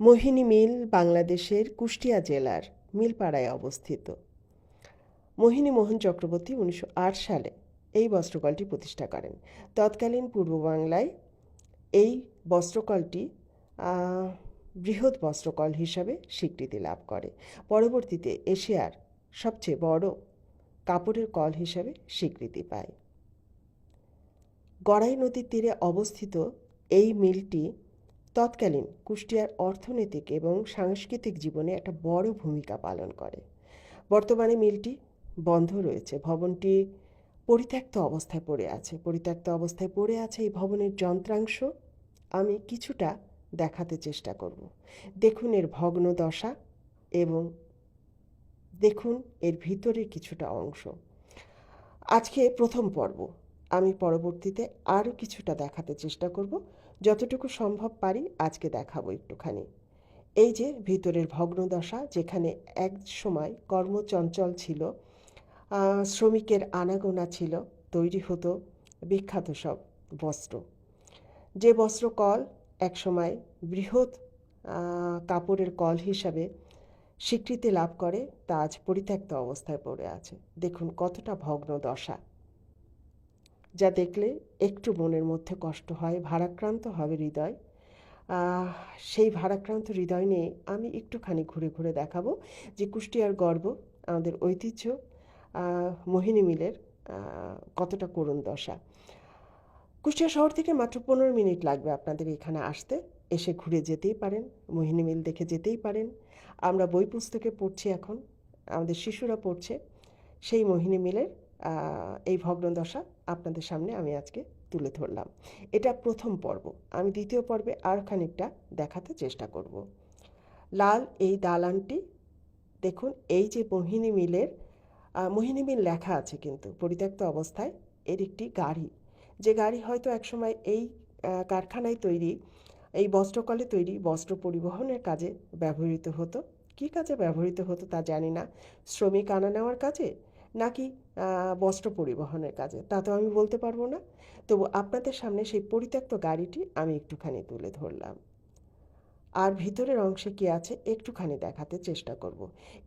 মোহিনী মিল বাংলাদেশের কুষ্টিয়া জেলার মিলপাড়ায় অবস্থিত। মোহিনী মোহন চক্রবর্তী উনিশশো আট সালে এই বস্ত্রকলটি প্রতিষ্ঠা করেন। তৎকালীন পূর্ব বাংলায় এই বস্ত্রকলটি বৃহৎ বস্ত্রকল হিসাবে স্বীকৃতি লাভ করে। পরবর্তীতে এশিয়ার সবচেয়ে বড় কাপড়ের কল হিসাবে স্বীকৃতি পায়। গড়াই নদীর তীরে অবস্থিত এই মিলটি তৎকালীন কুষ্টিয়ার অর্থনৈতিক এবং সাংস্কৃতিক জীবনে একটা বড় ভূমিকা পালন করে। বর্তমানে মিলটি বন্ধ রয়েছে। ভবনটি পরিত্যক্ত অবস্থায় পড়ে আছে। পরিত্যক্ত অবস্থায় পড়ে আছে এই ভবনের যন্ত্রাংশ। আমি কিছুটা দেখাতে চেষ্টা করব। দেখুন এর ভগ্ন দশা এবং দেখুন এর ভিতরের কিছুটা অংশ। আজকে প্রথম পর্ব। আমি পরবর্তীতে আরও কিছুটা দেখাতে চেষ্টা করব। যতটুকু সম্ভব পারি আজকে দেখাবো একটুখানি। এই যে ভিতরের ভগ্নদশা, যেখানে এক সময় কর্মচঞ্চল ছিল শ্রমিকের আনাগোনা ছিল, তৈরি হতো বিখ্যাত সব বস্ত্র। যে বস্ত্র কল একসময় বৃহৎ কাপড়ের কল হিসাবে স্বীকৃতি লাভ করে, তা আজ পরিত্যক্ত অবস্থায় পড়ে আছে। দেখুন কতটা ভগ্ন দশা যা দেখলে একটু মনের মধ্যে কষ্ট হয়, ভারাক্রান্ত হবে হৃদয়। সেই ভারাক্রান্ত হৃদয় নিয়ে আমি একটুখানি ঘুরে ঘুরে দেখাবো যে কুষ্টিয়ার গর্ব, আমাদের ঐতিহ্য মোহিনী মিলের কতটা করুণ দশা। কুষ্টিয়া শহর থেকে মাত্র পনেরো মিনিট লাগবে আপনাদের এখানে আসতে। এসে ঘুরে যেতেই পারেন, মোহিনী মিল দেখে যেতেই পারেন। আমরা বই পুস্তকে পড়ছি এখন, আমাদের শিশুরা পড়ছে সেই মোহিনী মিলের এই ভগ্নদশা আপনাদের সামনে আমি আজকে তুলে ধরলাম। এটা প্রথম পর্ব। আমি দ্বিতীয় পর্বে আর খানিকটা দেখাতে চেষ্টা করব। লাল এই দালানটি, দেখুন, এই যে মোহিনী মিলের মোহিনী মিল লেখা আছে কিন্তু, পরিত্যক্ত অবস্থায় এর একটি গাড়ি। যে গাড়ি হয়তো একসময় এই কারখানায় তৈরি, এই বস্ত্রকলে তৈরি বস্ত্র পরিবহনের কাজে ব্যবহৃত হতো। কী কাজে ব্যবহৃত হতো তা জানি না। শ্রমিক আনা নেওয়ার কাজে নাকি বস্ত্র পরিবহনের কাজে? তা তো আমি বলতে পারব না। তবু আপনাদের সামনে সেই পরিত্যক্ত গাড়িটি আমি একটুখানি তুলে ধরলাম। আর ভিতরের অংশে কি আছে একটুখানি দেখাতে চেষ্টা করব।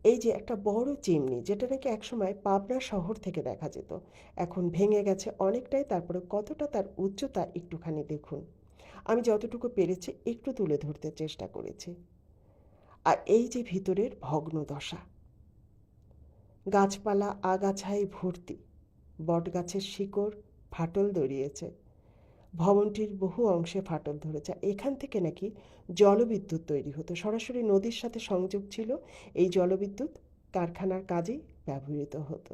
এই যে একটা বড় চিমনি, যেটা নাকি একসময় পাবনা শহর থেকে দেখা যেত, এখন ভেঙে গেছে অনেকটাই, তারপরে কতটা তার উচ্চতা একটুখানি দেখুন। আমি যতটুকু পেরেছি একটু তুলে ধরতে চেষ্টা করেছি। আর এই যে ভিতরের ভগ্ন দশা গাছপালা আগাছায় ভর্তি। বটগাছের শিকড় ফাটল দড়িয়েছে ভবনটির বহু অংশে ফাটল ধরেছে। এখান থেকে নাকি জলবিদ্যুৎ তৈরি হতো। সরাসরি নদীর সাথে সংযোগ ছিল। এই জলবিদ্যুৎ কারখানার কাজেই ব্যবহৃত হতো।